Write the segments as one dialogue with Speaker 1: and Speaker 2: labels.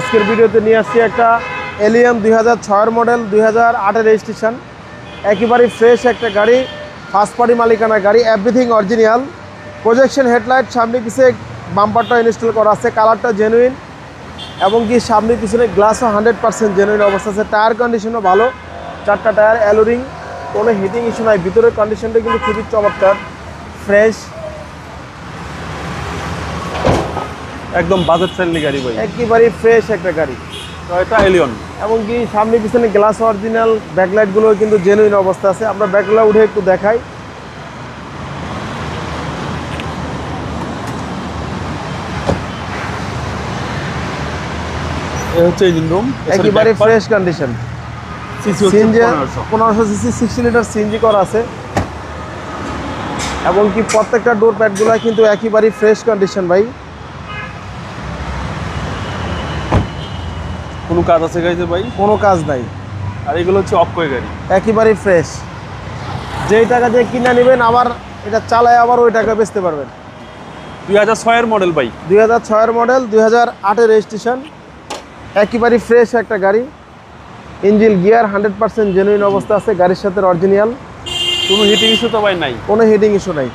Speaker 1: আজকের ভিডিওতে নিয়ে আসছি একটা এলিয়াম দুই হাজার মডেল দুই হাজার রেজিস্ট্রেশন একেবারেই ফ্রেশ একটা গাড়ি ফার্স্ট পার্টি মালিকানা গাড়ি এভরিথিং অরিজিনাল প্রজেকশন হেডলাইট সামনে পিছিয়ে বাম্পারটা ইনস্টল করা আছে কালারটা জেনুইন এবং কি সামনে পিছনে গ্লাসও হান্ড্রেড পার্সেন্ট জেনুইন অবস্থা আছে। টায়ার কন্ডিশনও ভালো, চারটা টায়ার অ্যালোরিং কোনো হিটিং ইস্যু নাই। ভিতরের কন্ডিশনটা কিন্তু খুবই চমৎকার ফ্রেশ
Speaker 2: একদম বাজেট ফ্রেন্ডলি গাড়ি ভাই।
Speaker 1: একেবারেই ফ্রেশ একটা গাড়ি।
Speaker 2: টয়টা এলিয়ন
Speaker 1: এবং কি সামনে পিছনে গ্লাস অরিজিনাল ব্যাকলাইটগুলো কিন্তু জেনুইন অবস্থা আছে। আমরা ব্যাকলাইট উঠে একটু দেখাই।
Speaker 2: হচ্ছে ইঞ্জিন রুম
Speaker 1: একেবারে ফ্রেশ কন্ডিশন
Speaker 2: পনেরোশো।
Speaker 1: পনেরোশো সিসি সিক্সটি লিটার সিএনজি করা আছে। এবং কি প্রত্যেকটা ডোর প্যাডগুলো কিন্তু একেবারেই ফ্রেশ কন্ডিশন ভাই।
Speaker 2: কোনো কাজ আছে গাড়িতে ভাই?
Speaker 1: কোনো কাজ নাই।
Speaker 2: আর এগুলো হচ্ছে অক্ষয় গাড়ি।
Speaker 1: একেবারেই ফ্রেশ যেই টাকা দিয়ে কিনে নেবেন আবার এটা চালায় আবার ওই টাকা বেচতে পারবেন।
Speaker 2: দুই হাজার ছয়ের মডেল ভাই।
Speaker 1: দুই হাজার ছয়ের মডেল দুই হাজার আটের রেজিস্ট্রেশন একেবারেই ফ্রেশ একটা গাড়ি। Engine gear hundred percent genuine অবস্থা আছে গাড়ির সাথে অরিজিনাল
Speaker 2: কোনো হিটিং ইস্যু তো ভাই নাই।
Speaker 1: কোনো হিটিং ইস্যু নাই।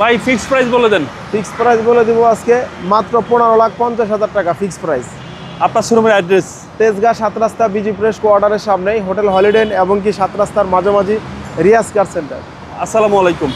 Speaker 2: ভাই ফিক্সড প্রাইস বলে দেন।
Speaker 1: ফিক্সড প্রাইস বলে দিব আজকে মাত্র পনেরো লাখ পঞ্চাশ হাজার টাকা ফিক্সড প্রাইস
Speaker 2: আপনার শোরুমের অ্যাড্রেস
Speaker 1: তেজগাঁ সাত রাস্তা বিজি প্রেস কোয়ার্টারের সামনেই হোটেল হলিডে এবং কি সাত রাস্তার মাঝামাঝি রিয়াজ কার সেন্টার
Speaker 2: আসসালামু আলাইকুম।